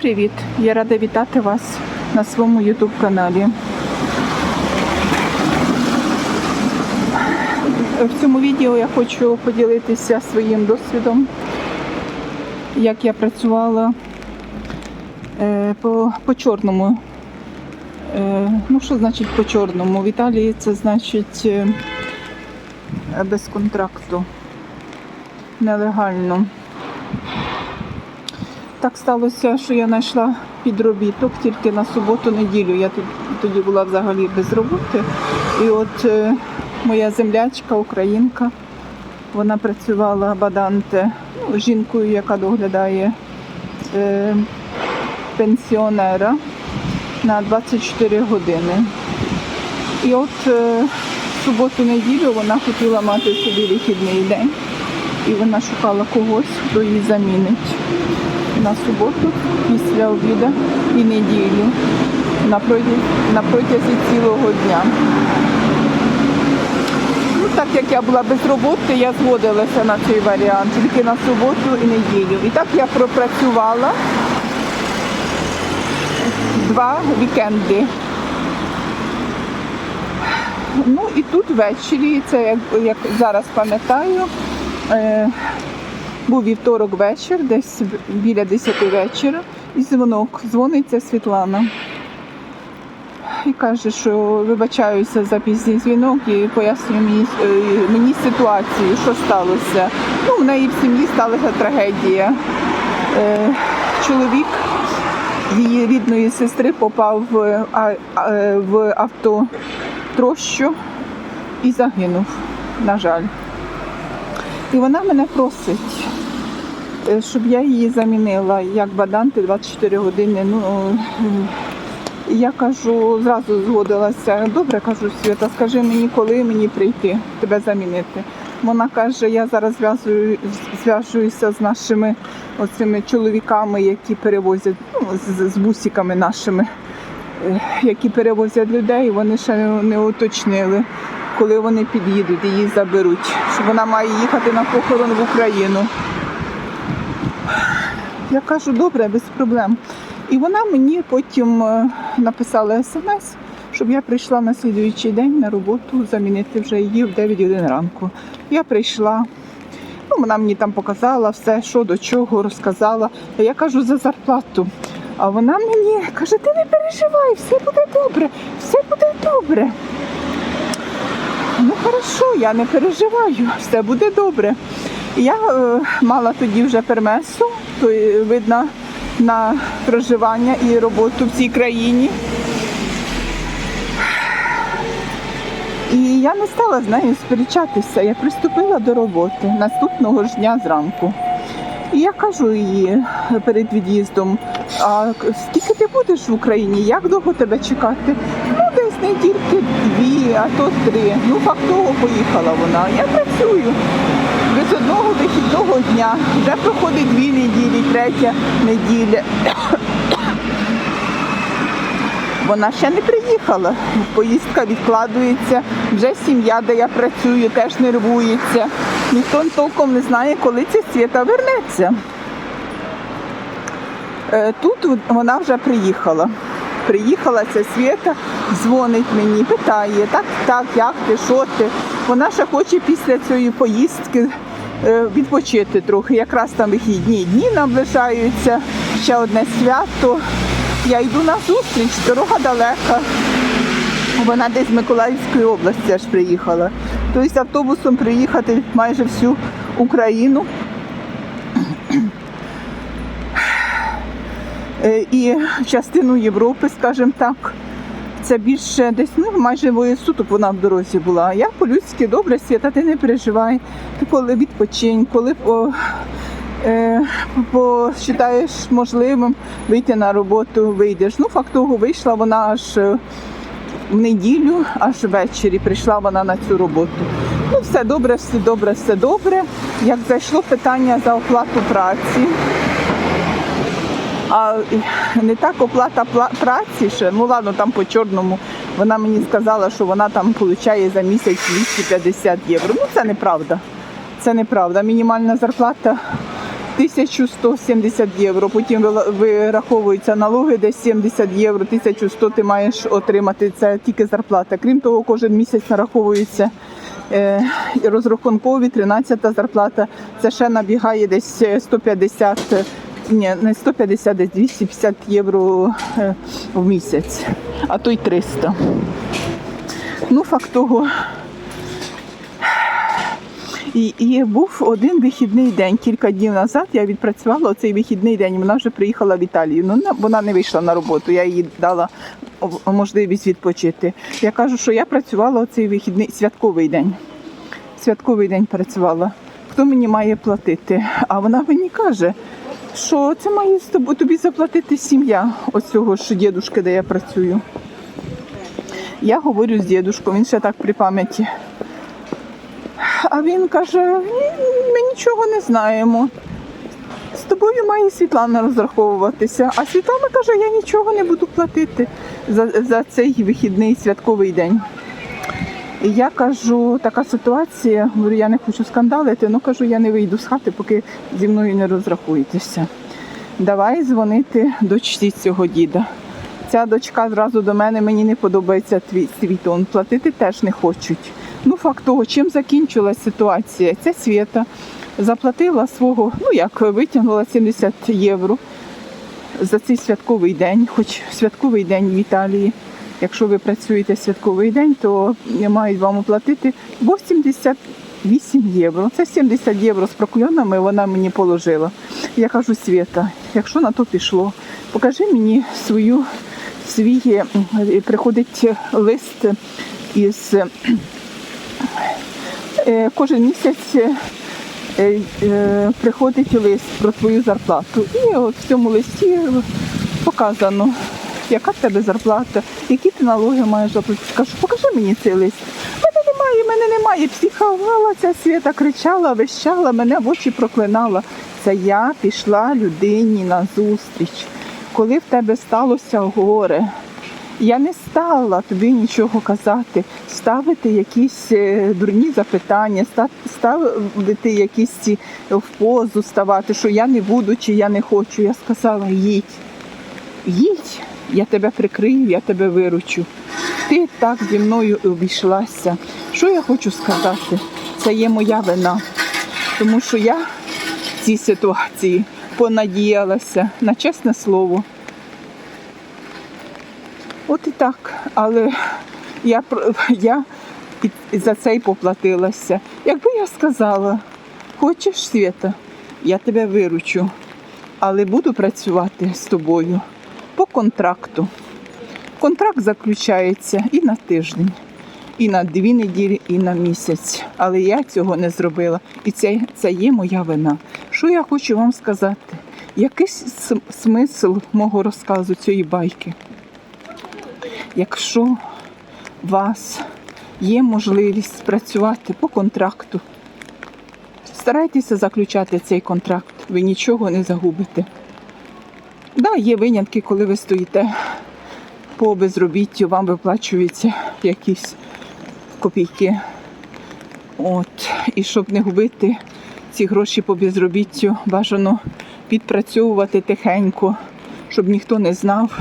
привіт! Я рада вітати вас на своєму YouTube каналі. В цьому відео я хочу поділитися своїм досвідом, як я працювала е, по, по чорному. Е, Ну, що значить по чорному? В Італії це значить е, без контракту, нелегально. Так сталося, що я знайшла підробіток тільки на суботу-неділю. Я тоді була взагалі без роботи. І от е, моя землячка, українка, вона працювала баданте ну, жінкою, яка доглядає е, пенсіонера на 24 години. І от е, суботу-неділю вона хотіла мати собі вихідний день. І вона шукала когось, хто її замінить на суботу після обіду і неділю на протязі, цілого дня. Ну, так як я була без роботи, я згодилася на цей варіант, тільки на суботу і неділю. І так я пропрацювала два вікенди. Ну і тут ввечері, це як, як зараз пам'ятаю, е, був вівторок вечір, десь біля 10 вечора, і дзвонок. Дзвониться Світлана. І каже, що вибачаюся за пізній дзвінок і пояснює мені, е, мені ситуацію, що сталося. Ну, в неї в сім'ї сталася трагедія. Е, Чоловік її рідної сестри попав в, а- а- в автотрощу і загинув, на жаль. І вона мене просить, щоб я її замінила як баданти 24 години. Ну, е, я кажу, зразу згодилася. Добре, кажу, Свята, скажи мені, коли мені прийти, тебе замінити. Вона каже, я зараз зв'язую, зв'яжуюся з нашими оцими чоловіками, які перевозять ну, з, з бусиками нашими, е, які перевозять людей. Вони ще не, уточнили, коли вони під'їдуть її заберуть. Що вона має їхати на похорон в Україну. Я кажу, добре, без проблем. І вона мені потім е, написала смс, щоб я прийшла на слідуючий день на роботу замінити вже її в 9 годин ранку. Я прийшла. Ну, вона мені там показала все, що до чого, розказала. Я кажу за зарплату. А вона мені каже, ти не переживай, все буде добре, все буде добре. Ну, хорошо, я не переживаю, все буде добре. Я е, мала тоді вже пермесу, то видно на проживання і роботу в цій країні. І я не стала з нею сперечатися. Я приступила до роботи наступного ж дня зранку. І я кажу їй перед від'їздом, а скільки ти будеш в Україні? Як довго тебе чекати? Ну, десь недільки дві, а то три. Ну, фактово поїхала вона. Я працюю без одного вихідного дня. Вже проходить дві неділі, третя неділя. Вона ще не приїхала. Поїздка відкладується. Вже сім'я, де я працюю, теж нервується. Ніхто толком не знає, коли ця свята вернеться. Е, Тут вона вже приїхала. Приїхала ця свята, дзвонить мені, питає, так, так, як ти, що ти. Вона ще хоче після цієї поїздки відпочити трохи. Якраз там вихідні дні наближаються, ще одне свято. Я йду на зустріч, дорога далека. Вона десь з Миколаївської області аж приїхала. Тобто автобусом приїхати майже всю Україну. Е, І частину Європи, скажімо так. Це більше десь ну, майже двоє суток вона в дорозі була. Я по-людськи добре свята, ти не переживай. Ти коли відпочинь, коли по, е, посчитаєш можливим вийти на роботу, вийдеш. Ну, фактово вийшла вона аж е, в неділю, аж ввечері прийшла вона на цю роботу. Ну, все добре, все добре, все добре. Як зайшло питання за оплату праці, а не так оплата пла- праці ще, ну ладно, там по чорному. Вона мені сказала, що вона там отримує за місяць 250 євро. Ну це неправда. Це неправда. Мінімальна зарплата 1170 євро. Потім вираховуються налоги, десь 70 євро, 1100 ти маєш отримати. Це тільки зарплата. Крім того, кожен місяць нараховується е, розрахункові, 13 зарплата. Це ще набігає десь е, 150, е, ні, не 150, десь 250 євро е, в місяць, а то й 300. Ну, факт того, і, і був один вихідний день. Кілька днів назад я відпрацювала цей вихідний день. Вона вже приїхала в Італію. Ну вона не вийшла на роботу. Я їй дала можливість відпочити. Я кажу, що я працювала цей вихідний святковий день. Святковий день працювала. Хто мені має платити? А вона мені каже, що це має з тобою тобі заплатити сім'я оцього ж дідушки, де я працюю. Я говорю з дідушком, він ще так при пам'яті. А він каже: ми нічого не знаємо. З тобою має Світлана розраховуватися. А Світлана каже, я нічого не буду платити за, за цей вихідний святковий день. І я кажу, така ситуація, говорю, я не хочу скандалити, ну кажу, я не вийду з хати, поки зі мною не розрахуєтеся. Давай дзвонити дочці цього діда. Ця дочка зразу до мене, мені не подобається твій світон. Платити теж не хочуть. Ну, факт того, чим закінчилась ситуація? Ця свята заплатила свого, ну як витягнула 70 євро за цей святковий день, хоч святковий день в Італії. Якщо ви працюєте святковий день, то мають вам оплатити 88 євро. Це 70 євро з прокльонами вона мені положила. Я кажу, Свята, якщо на то пішло, покажи мені свою свій е, приходить лист із е, кожен місяць е, е, приходить лист про твою зарплату. І от в цьому листі показано, яка в тебе зарплата, які ти налоги маєш заплатити. Кажу, покажи мені цей лист. Мене немає, мене немає. Психувала ця свята, кричала, вищала, мене в очі проклинала. Це я пішла людині на зустріч. Коли в тебе сталося горе, я не стала тобі нічого казати, ставити якісь е, дурні запитання, ста- ставити якісь ці в позу ставати, що я не буду чи я не хочу. Я сказала, їдь, їдь, я тебе прикрию, я тебе виручу. Ти так зі мною обійшлася. Що я хочу сказати? Це є моя вина, тому що я в цій ситуації понадіялася на чесне слово. От і так, але я, я за це й поплатилася. Якби я сказала, хочеш свята, я тебе виручу, але буду працювати з тобою по контракту. Контракт заключається і на тиждень, і на дві неділі, і на місяць. Але я цього не зробила. І це, це є моя вина. Що я хочу вам сказати? Якийсь смисл мого розказу цієї байки? Якщо у вас є можливість працювати по контракту, старайтеся заключати цей контракт, ви нічого не загубите. Да, є винятки, коли ви стоїте по безробіттю, вам виплачуються якісь копійки. От. І щоб не губити ці гроші по безробіттю, бажано підпрацьовувати тихенько, щоб ніхто не знав.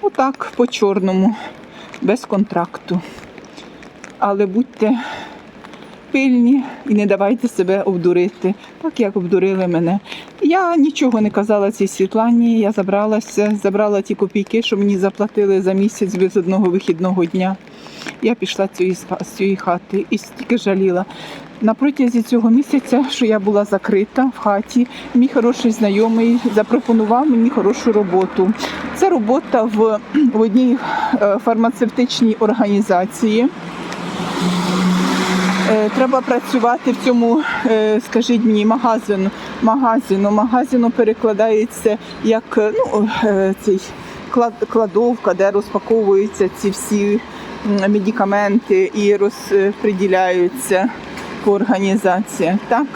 Отак, по чорному, без контракту. Але будьте пильні і не давайте себе обдурити, так як обдурили мене. Я нічого не казала цій Світлані, я забралася, забрала ті копійки, що мені заплатили за місяць без одного вихідного дня. Я пішла з цієї хати і стільки жаліла. На протязі цього місяця, що я була закрита в хаті, мій хороший знайомий запропонував мені хорошу роботу. Це робота в, в одній е, фармацевтичній організації. Е, Треба працювати в цьому, е, скажіть мені, магазину. Магазину. Магазину перекладається як ну, е, цей кладовка, де розпаковуються ці всі медикаменти і розподіляються по організаціях. Так?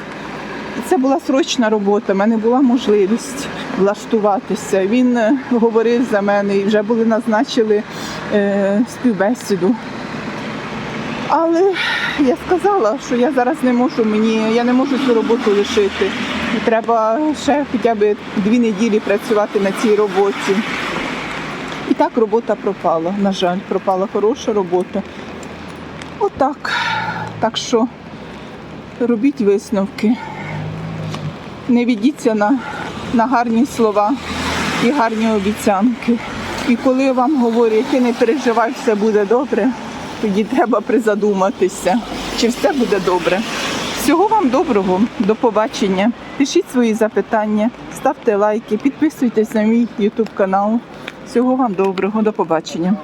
Це була срочна робота, в мене була можливість влаштуватися. Він говорив за мене і вже були назначили е, співбесіду. Але я сказала, що я зараз не можу мені, я не можу цю роботу лишити. Треба ще хоча б дві неділі працювати на цій роботі. І так робота пропала. На жаль, пропала хороша робота. Отак. Так що робіть висновки. Не ведіться на, на гарні слова і гарні обіцянки. І коли вам говорять, ти не переживай, все буде добре, тоді треба призадуматися, чи все буде добре. Всього вам доброго, до побачення. Пишіть свої запитання, ставте лайки, підписуйтесь на мій YouTube канал. Всього вам доброго, до побачення.